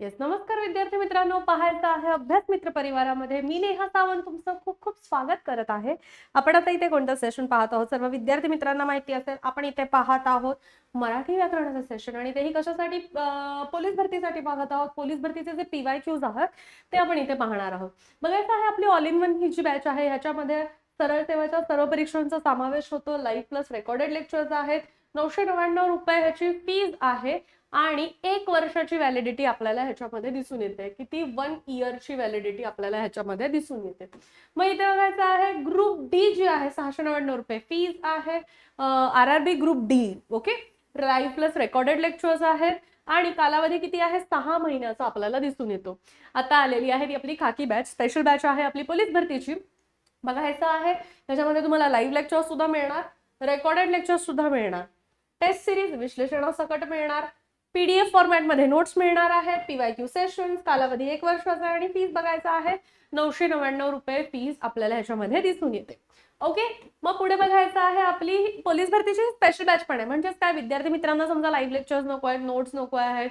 Yes नमस्कार विद्यार्थी मित्रांनो पाहायचं आहे अभ्यास मित्र परिवारामध्ये. मी नेहा सावंत तुमचं खूप खूप स्वागत करत आहे. आपण आता इथे कोणतं सेशन पाहत आहोत? सर्व विद्यार्थी मित्रांना माहिती असेल आपण इथे पाहत आहोत मराठी व्याकरणाचं सेशन आणि तेही कशासाठी? पोलीस भरतीसाठी पाहत आहोत. पोलीस भरतीचे जे पीवाय क्यूज आहेत ते आपण इथे पाहणार आहोत. बघायचं आहे आपली ऑल इन वन ही जी बॅच आहे ह्याच्यामध्ये सरळ सेवाच्या सर्व परीक्षांचा समावेश होतो. लाईव्ह प्लस रेकॉर्डेड लेक्चर्स आहेत. नऊशे नव्याण्णव रुपये ह्याची फीज आहे आणि एक वर्षाची व्हॅलिडिटी आपल्याला ह्याच्यामध्ये दिसून येते. किती वन इयरची व्हॅलिडिटी आपल्याला ह्याच्यामध्ये दिसून येते. मग इथे बघायचं आहे ग्रुप डी जी आहे सहाशे नव्याण्णव रुपये फीज आहे. R R B group D okay live plus recorded lectures आहेत आणि कालावधी किती आहे? सहा महिन्याचा आपल्याला दिसून येतो. आता आलेली आहे ती आपली खाकी बॅच स्पेशल बॅच आहे आपली पोलीस भरतीची. बघायचं आहे त्याच्यामध्ये तुम्हाला लाईव्ह लेक्चर सुद्धा मिळणार रेकॉर्डेड लेक्चर सुद्धा मिळणार. टेस्ट सिरीज विश्लेषणासकट मिळणार. पीडीएफ फॉर्मॅटमध्ये नोट्स मिळणार आहेत पीवायक्यू सेशन्स कालावधी एक वर्षाचा आणि फीस बघायचा आहे. नऊशे नव्याण्णव रुपये फीस आपल्याला ह्याच्यामध्ये दिसून येते. ओके मग पुढे बघायचं आहे आपली पोलीस भरतीची स्पेशल बॅच पण आहे. म्हणजेच काय? विद्यार्थी मित्रांना समजा लाईव्ह लेक्चर्स नको आहेत नोट्स नको आहेत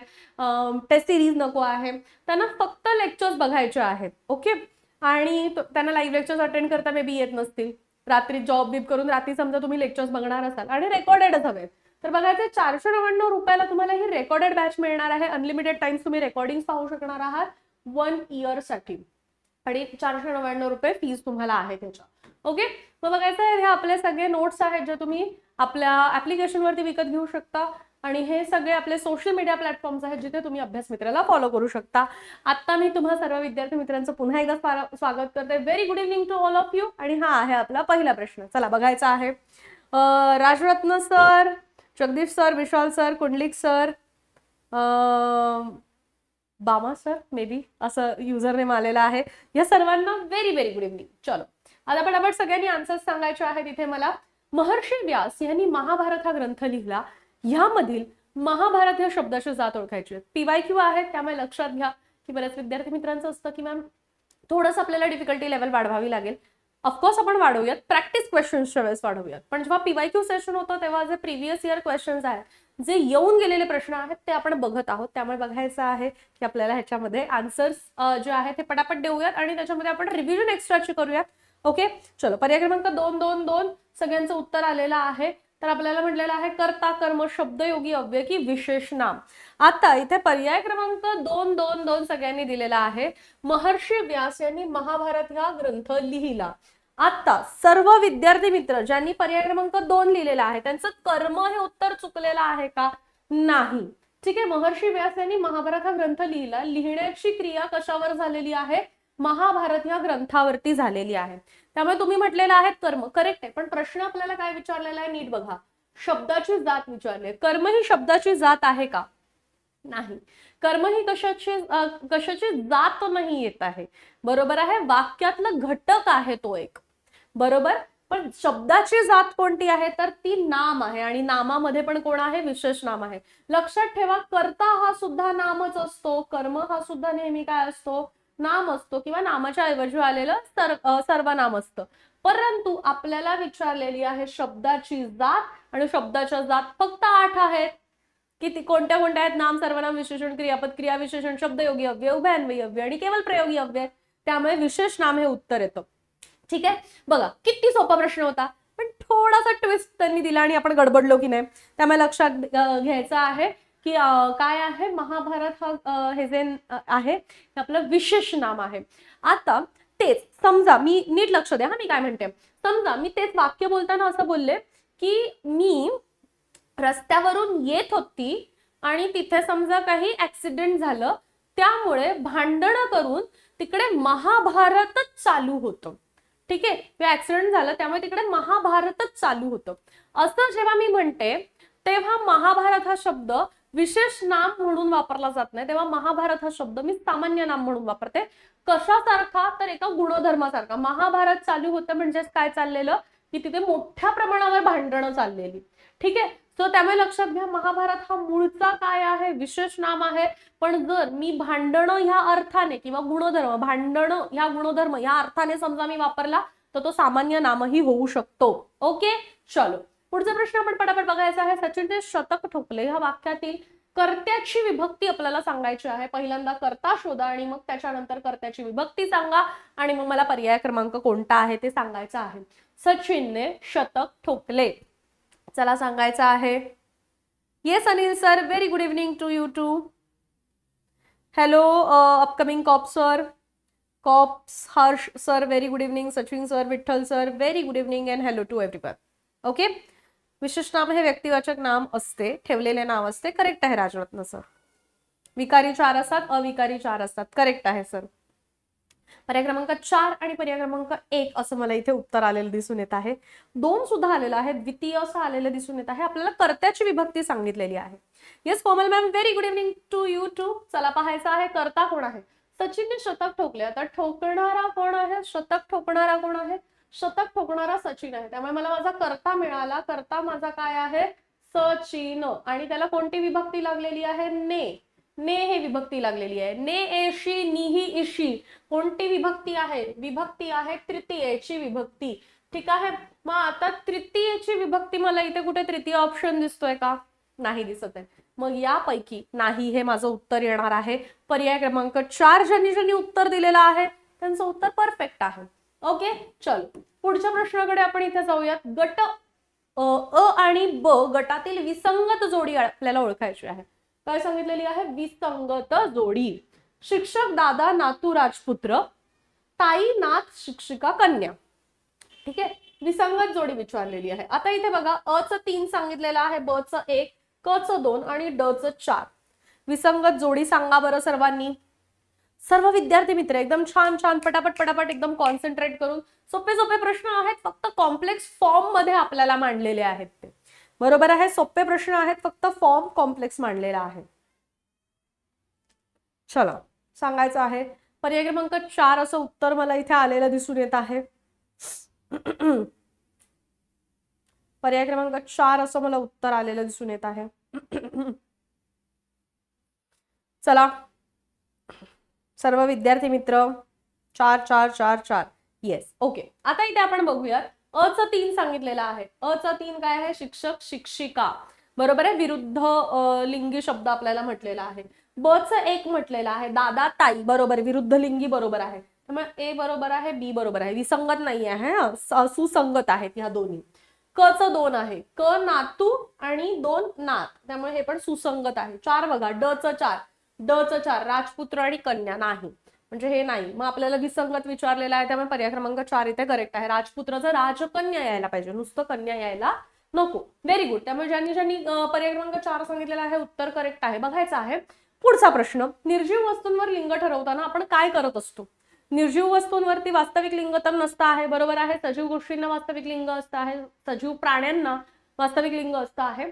टेस्ट सिरीज नको आहे. त्यांना फक्त लेक्चर्स बघायचे आहेत. ओके आणि त्यांना लाईव्ह लेक्चर्स अटेंड करता मे बी येत नसतील. रात्री जॉब बीब करून रात्री समजा तुम्ही लेक्चर्स बघणार असाल आणि रेकॉर्डेडच हवेत. तर बघायचं चारशे नव्याण्णव रुपयाला तुम्हाला ही रेकॉर्डेड बॅच मिळणार आहे. अनलिमिटेड टाइम्स तुम्ही रेकॉर्डिंग पाहू शकणार आहात वन इयरसाठी आणि चारशे नव्याण्णव रुपये फीज तुम्हाला आहे त्याच्या ओके मग बघायचं आहे हे आपले सगळे नोट्स आहेत जे तुम्ही आपल्या ऍप्लिकेशनवरती विकत घेऊ शकता. आणि हे सगळे आपले सोशल मीडिया प्लॅटफॉर्म्स आहेत जिथे तुम्ही अभ्यास मित्राला फॉलो करू शकता. आता मी तुम्हा सर्व विद्यार्थी मित्रांचं पुन्हा एकदा स्वागत करते. Very good evening to all of you आणि हा आहे आपला पहिला प्रश्न. चला बघायचा आहे. Rajratna sir Jagdish sir Vishal sir Kundalik sir Bama sir maybe असं युजर नेम आलेला आहे. या सर्वांना व्हेरी व्हेरी गुड इव्हनिंग चलो. आता पटापट सगळ्यांनी आन्सर्स सांगायचे आहेत इथे मला. महर्षी व्यास यांनी महाभारत हा ग्रंथ लिहिला. ह्यामधील महाभारत या शब्दाची जात ओळखायची. पीवाय क्यू आहे त्यामुळे लक्षात घ्या की बऱ्याच विद्यार्थी मित्रांचं असतं की मॅम थोडंसं आपल्याला डिफिकल्टी लेवल वाढवावी लागेल. ऑफकोर्स आपण वाढवूयात. प्रॅक्टिस क्वेश्चन्सच्या वेळेस वाढवूयात. पण जेव्हा पीवाय क्यू सेशन होतं तेव्हा जे प्रिव्हियस इयर क्वेश्चन्स आहेत जे येऊन गेलेले प्रश्न आहेत ते आपण बघत आहोत. त्यामुळे बघायचं आहे की आपल्याला ह्याच्यामध्ये आन्सर्स जे आहे ते पटापट देऊयात आणि त्याच्यामध्ये आपण रिव्हिजन एक्स्ट्राची करूयात. ओके चलो पर्याय क्रमांक दोन दोन दोन. सगळ्यांचं उत्तर आलेलं आहे. तर आपल्याला म्हटलेलं आहे कर्ता कर्म शब्दयोगी अव्यय की विशेष नाम. आता इथे पर्याय क्रमांक दोन दोन दोन सगळ्यांनी दिलेला आहे. महर्षी व्यास यांनी महाभारत हा ग्रंथ लिहिला. आता सर्व विद्यार्थी मित्र ज्यांनी पर्याय क्रमांक दोन लिहिलेला आहे त्यांचं कर्म हे उत्तर चुकलेलं आहे का? नाही. ठीक आहे महर्षी व्यास यांनी महाभारत हा ग्रंथ लिहिला. लिहिण्याची क्रिया कशावर झालेली आहे? महाभारत या ग्रंथावरती झालेली आहे. त्यामुळे तुम्ही म्हटलेलं आहे कर्म. करेक्ट आहे. पण प्रश्न आपल्याला काय विचारलेला आहे? नीट बघा. शब्दाची जात विचारली कर्म ही शब्दाची जात आहे का? नाही. कर्म ही कशाची कशाची जात नाही येत आहे. बरोबर आहे? वाक्यातला घटक आहे तो एक. बरोबर? पण शब्दाची जात कोणती आहे? तर ती नाम आहे. आणि नामामध्ये पण कोण आहे? विशेष नाम आहे. लक्षात ठेवा कर्ता हा सुद्धा नामच असतो. कर्म हा सुद्धा नेहमी काय असतो? नाम असतो. किंवा नामाच्या ऐवजी आलेलं सर सर्वनाम असतं. परंतु आपल्याला विचारलेली आहे शब्दाची जात. आणि शब्दाच्या जात फक्त आठ आहेत. किती कोणत्या कोणत्या आहेत? नाम सर्वनाम विशेषण क्रियापद क्रिया विशेषण शब्दयोगी अव्यय उभयान्वयी अव्यय आणि केवळ प्रयोगी अव्यय. त्यामुळे विशेष नाम हे उत्तर येतं. ठीक आहे? बघा किती सोपा प्रश्न होता. पण थोडासा ट्विस्ट त्यांनी दिला आणि आपण गडबडलो की नाही. त्यामुळे लक्षात घ्यायचं आहे की काय आहे? महाभारत हा हे जे आहे हे आपलं विशेष नाम आहे. आता तेच समजा मी नीट लक्ष द्या. हा मी काय म्हणते? समजा मी तेच वाक्य बोलताना असं बोलले की मी रस्त्यावरून येत होती आणि तिथे समजा काही ऍक्सिडेंट झालं त्यामुळे भांडणं करून तिकडे महाभारतच चालू होतं. ठीक आहे? ऍक्सिडेंट झालं त्यामुळे तिकडे महाभारतच चालू होतं. असं जेव्हा मी म्हणते तेव्हा महाभारत हा शब्द विशेष नाम म्हणून वापरला जात नाही. तेव्हा महाभारत हा शब्द मी सामान्य नाम म्हणून वापरते. कशासारखा? तर एका गुणधर्मासारखा. महाभारत चालू होतं म्हणजेच काय चाललेलं? की तिथे मोठ्या प्रमाणावर भांडणं चाललेली. ठीक आहे? सो त्यामुळे लक्षात घ्या महाभारत हा मूळचा काय आहे? विशेष नाम आहे. पण जर मी भांडणं ह्या अर्थाने किंवा गुणधर्म भांडणं ह्या गुणधर्म या अर्थाने समजा मी वापरला तर तो सामान्य नामही होऊ शकतो. ओके चलो. पुढचा प्रश्न आपण पटापट बघायचा आहे. सचिनने शतक ठोकले ह्या वाक्यातील कर्त्याची विभक्ती आपल्याला सांगायची आहे. पहिल्यांदा कर्ता शोधा आणि मग त्याच्यानंतर कर्त्याची विभक्ती सांगा आणि मग मला पर्याय क्रमांक कोणता आहे ते सांगायचं आहे. सचिनने शतक ठोकले. चला सांगायचं आहे. Yes Anil sir very good evening to you too hello upcoming cop sir cops Harsh sir very good evening Sachin sir Vitthal sir very good evening and hello to everyone okay विशेष नाम हे व्यक्तिवाचक नाम असते. ठेवलेले नाव असते. Correct आहे Rajratna sir विकारी चार असतात अविकारी चार असतात. करेक्ट आहे सर पर्याय क्रमांक चार आणि पर्याय क्रमांक एक असं मला इथे उत्तर आलेलं दिसून येत आहे. दोन सुद्धा आलेलं आहे द्वितीय असं आलेलं दिसून येत आहे. आपल्याला कर्त्याची विभक्ती सांगितलेली आहे. Yes Komal ma'am very good evening to you too चला पाहायचं आहे कर्ता कोण आहे? सचिनने शतक ठोकले आता ठोकणारा कोण आहे? शतक ठोकणारा कोण आहे? शतक ठोकणारा सचिन आहे. त्यामुळे मला माझा कर्ता मिळाला. कर्ता माझा काय आहे? सचिन. आणि त्याला कोणती विभक्ती लागलेली आहे? ने. ने हे विभक्ती लागलेली आहे. ने एशी निही इशी. कोणती विभक्ती आहे? विभक्ती आहे तृतीयेची विभक्ती. ठीक आहे? मग आता तृतीयेची विभक्ती मला इथे कुठे तृतीय ऑप्शन दिसतोय का? नाही दिसत आहे. मग यापैकी नाही हे माझं उत्तर येणार आहे. पर्याय क्रमांक चार ज्यांनी ज्यांनी उत्तर दिलेलं आहे त्यांचं उत्तर परफेक्ट आहे. ओके? चल. पुढच्या प्रश्नाकडे आपण इथे जाऊयात. गट अ अ आणि ब गटातील विसंगत जोडी आपल्याला ओळखायची आहे. काय सांगितलेली आहे? विसंगत जोडी. शिक्षक दादा नातू राजपुत्र ताई नाथ शिक्षिका कन्या. ठीक आहे? विसंगत जोडी विचारलेली आहे. आता इथे बघा अ च तीन सांगितलेलं आहे ब च एक क च दोन आणि ड च चार. विसंगत जोडी सांगा बरं सर्वांनी. सर्व विद्यार्थी मित्र एकदम छान छान पटापट पटापट एकदम कॉन्सन्ट्रेट करून सोपे सोपे प्रश्न आहेत. फक्त कॉम्प्लेक्स फॉर्ममध्ये आपल्याला मांडलेले आहेत ते. बरोबर आहे सोपे प्रश्न आहेत फक्त फॉर्म कॉम्प्लेक्स मांडलेला आहे. चला सांगायचं आहे. पर्याय क्रमांक चार असं उत्तर मला इथे आलेलं दिसून येत आहे. पर्याय क्रमांक चार असं मला उत्तर आलेलं दिसून येत आहे. चला. सर्व विद्यार्थी मित्र चार चार चार चार. येस ओके आता इथे आपण बघूयात. अ च तीन सांगितलेलं आहे. अ च तीन काय आहे? शिक्षक शिक्षिका. बरोबर आहे? विरुद्ध लिंगी शब्द आपल्याला म्हटलेला आहे. ब च एक म्हटलेलं आहे. दादा ताई. बरोबर. विरुद्ध लिंगी बरोबर आहे. त्यामुळे ए बरोबर आहे बी बरोबर आहे. विसंगत नाही आहे सुसंगत आहेत ह्या दोन्ही. क च दोन आहे. क नातू आणि दोन नात. त्यामुळे हे पण सुसंगत आहे. चार बघा. ड च चार. ड च चार. राजपुत्र आणि कन्या. नाही. म्हणजे हे नाही. मग आपल्याला विसंगत विचारलेला आहे त्यामुळे पर्याय क्रमांक चार इथे करेक्ट आहे. राजपुत्राचं राजकन्या यायला पाहिजे. नुसतं कन्या यायला नको. व्हेरी गुड त्यामुळे ज्यांनी ज्यांनी पर्याय क्रमांक चार सांगितलेला आहे उत्तर करेक्ट आहे. बघायचं आहे. पुढचा प्रश्न. निर्जीव वस्तूंवर लिंग ठरवताना आपण काय करत असतो? निर्जीव वस्तूंवरती वास्तविक लिंग तर नसतं आहे. बरोबर आहे. सजीव गोष्टींना वास्तविक लिंग असतं आहे. सजीव प्राण्यांना वास्तविक लिंग असतं आहे.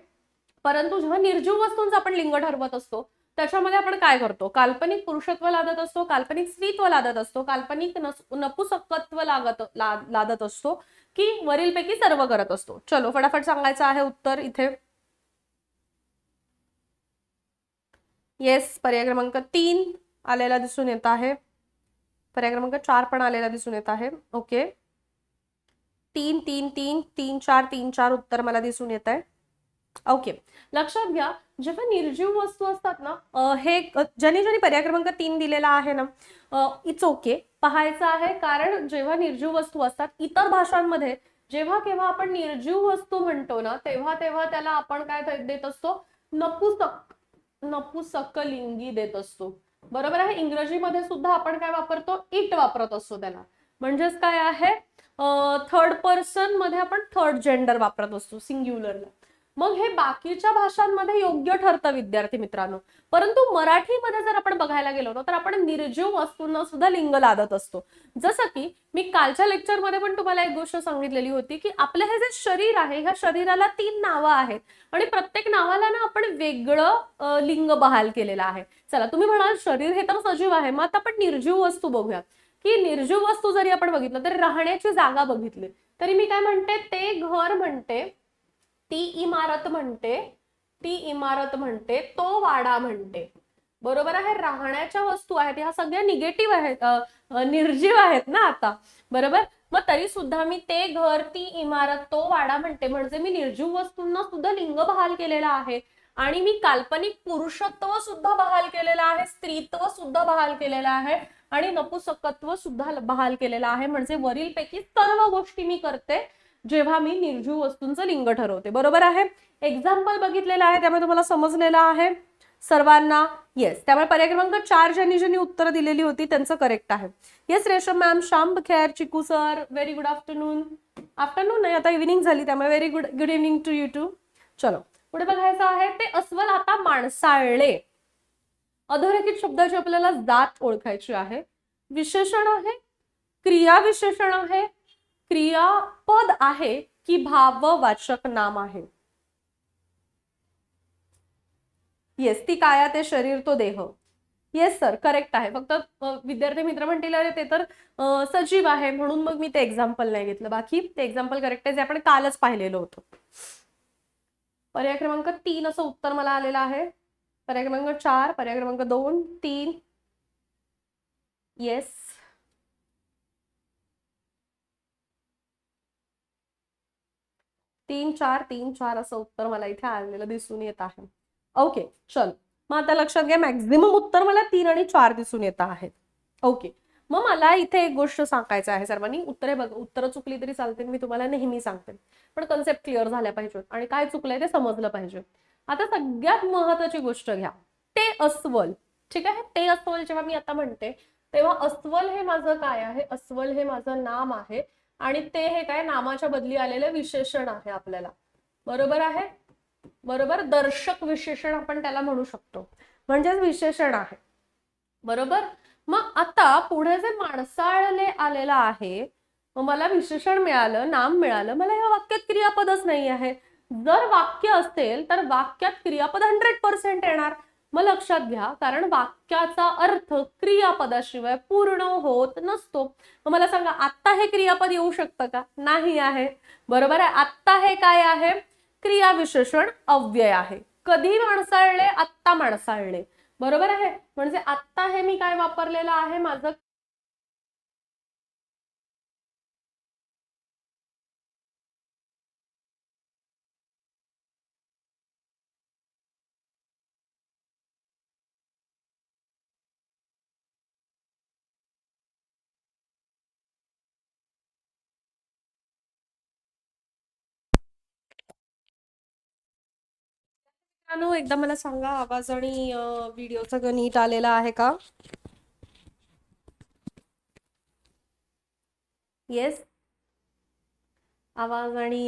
परंतु जेव्हा निर्जीव वस्तूंचं आपण लिंग ठरवत असतो त्याच्यामध्ये आपण काय करतो? काल्पनिक पुरुषत्व लादत असतो काल्पनिक स्त्रीत्व लादत असतो काल्पनिक नस- नपुसकत्व लागत लादत असतो की वरीलपैकी सर्व करत असतो. चलो फटाफट सांगायचं आहे उत्तर इथे. येस पर्याय क्रमांक तीन आलेला दिसून येत आहे. पर्याय क्रमांक चार पण आलेला दिसून येत आहे. ओके तीन तीन तीन तीन चार तीन चार उत्तर मला दिसून येत आहे. ओके लक्षात घ्या जेव्हा निर्जीव वस्तू असतात ना हे ज्याने ज्यांनी ज्यांनी पर्याय क्रमांक तीन दिलेला आहे ना इट्स ओके पाहायचं आहे कारण जेव्हा निर्जीव वस्तू असतात इतर भाषांमध्ये जेव्हा केव्हा आपण निर्जीव वस्तू म्हणतो ना तेव्हा तेव्हा त्याला आपण काय देत असतो? नपुसक नपुसक लिंगी देत असतो. बरोबर आहे? इंग्रजीमध्ये सुद्धा आपण काय वापरतो? इट वापरत असतो त्याला. म्हणजेच काय आहे? थर्ड पर्सनमध्ये आपण थर्ड जेंडर वापरत असतो सिंग्युलरला मग हे बाकीच्या भाषांमध्ये योग्य ठरतं विद्यार्थी मित्रांनो. परंतु मराठीमध्ये जर आपण बघायला गेलो ना तर आपण निर्जीव वस्तूंना सुद्धा लिंग लादत असतो. जसं की मी कालच्या लेक्चरमध्ये पण तुम्हाला एक गोष्ट सांगितलेली होती की आपलं हे जे शरीर आहे ह्या शरीराला तीन नावं आहेत. आणि प्रत्येक नावाला ना आपण वेगळं लिंग बहाल केलेलं आहे. चला तुम्ही म्हणाल शरीर हे तर सजीव आहे मग आता आपण निर्जीव वस्तू बघूया की निर्जीव वस्तू जरी आपण बघितलं तरी राहण्याची जागा बघितली. तरी मी काय म्हणते ते घर म्हणते ती इमारत म्हणते ती इमारत म्हणते तो वाडा म्हणते. बरोबर आहे? राहण्याच्या वस्तू आहेत. ह्या सगळ्या निगेटिव्ह आहेत. निर्जीव आहेत ना आता. बरोबर? मग तरी सुद्धा मी ते घर ती इमारत तो वाडा म्हणते. म्हणजे मी निर्जीव वस्तूंना सुद्धा लिंग बहाल केलेला आहे. आणि मी काल्पनिक पुरुषत्व सुद्धा बहाल केलेलं आहे. स्त्रीत्व सुद्धा बहाल केलेलं आहे. आणि नपुसकत्व सुद्धा बहाल केलेलं आहे. म्हणजे वरीलपैकी सर्व गोष्टी मी करते. जेव्हा मी निर्जीव वस्तूंचं लिंग ठरवते. बरोबर आहे? एक्झाम्पल बघितलेलं आहे त्यामुळे तुम्हाला समजलेलं आहे. सर्वांना येस त्यामुळे पर्याय क्रमांक चार ज्यांनी ज्यांनी उत्तरं दिलेली होती त्यांचं करेक्ट आहे. येस रेशम ma'am Shyam Kher Chiku sir very good afternoon afternoon नाही आता इव्हिनिंग झाली त्यामुळे very good good evening to you too चलो पुढे बघायचं आहे ते अस्वल आता माणसाळले. अधोरेखित शब्दाची आपल्याला जात ओळखायची आहे. विशेषण आहे क्रिया विशेषण आहे क्रियापद आहे की भाववाचक नाम आहे. येस ती काया ते शरीर तो देह. येस सर करेक्ट आहे. फक्त विद्यार्थी मित्र म्हणतील अरे ते तर सजीव आहे. म्हणून मग मी ते एक्झाम्पल नाही घेतलं. बाकी ते एक्झाम्पल करेक्ट आहे जे आपण कालच पाहिलेलं होतं. पर्याय क्रमांक तीन असं उत्तर मला आलेलं आहे. पर्याय क्रमांक चार पर्याय क्रमांक दोन तीन. येस तीन चार तीन चार असं उत्तर मला इथे आलेलं दिसून येत आहे. ओके चल. मग आता लक्षात घ्या मॅक्झिमम उत्तर मला तीन आणि चार दिसून येत आहेत. ओके मग मला इथे एक गोष्ट सांगायचं आहे सर्वांनी. उत्तरे बघ उत्तरं चुकली तरी चालते मी तुम्हाला नेहमी सांगते. पण कन्सेप्ट क्लिअर झाल्या पाहिजेत. आणि काय चुकलंय ते समजलं पाहिजे. आता सगळ्यात महत्वाची गोष्ट घ्या. ते अस्वल. ठीक आहे? ते अस्वल जेव्हा मी आता म्हणते तेव्हा अस्वल हे माझं काय आहे? अस्वल हे माझं नाम आहे. आणि ते हे काय नामाच्या बदली आलेलं विशेषण आहे आपल्याला. बरोबर आहे? बरोबर? दर्शक विशेषण आपण त्याला म्हणू शकतो. म्हणजेच विशेषण आहे. बरोबर? मग आता पुढे जे माणसाळले आलेलं आहे मग मला विशेषण मिळालं नाम मिळालं मला या वाक्यात क्रियापदच नाही आहे. जर वाक्य असेल तर वाक्यात क्रियापद हंड्रेड पर्सेंट येणार. मग लक्षात घ्या कारण वाक्याचा अर्थ क्रियापदाशिवाय पूर्ण होत नसतो. मग मला सांगा आत्ता हे क्रियापद येऊ शकतं का? नाही आहे. बरोबर आहे? आत्ता हे काय आहे? क्रियाविशेषण अव्यय आहे. कधी माणसाळले आत्ता माणसाळले. बरोबर आहे? म्हणजे आत्ता हे मी काय वापरलेलं आहे? माझं मित्रांनो एकदा मला सांगा आवाज आणि व्हिडिओचा गणित आलेला आहे का? येस आवाज आणि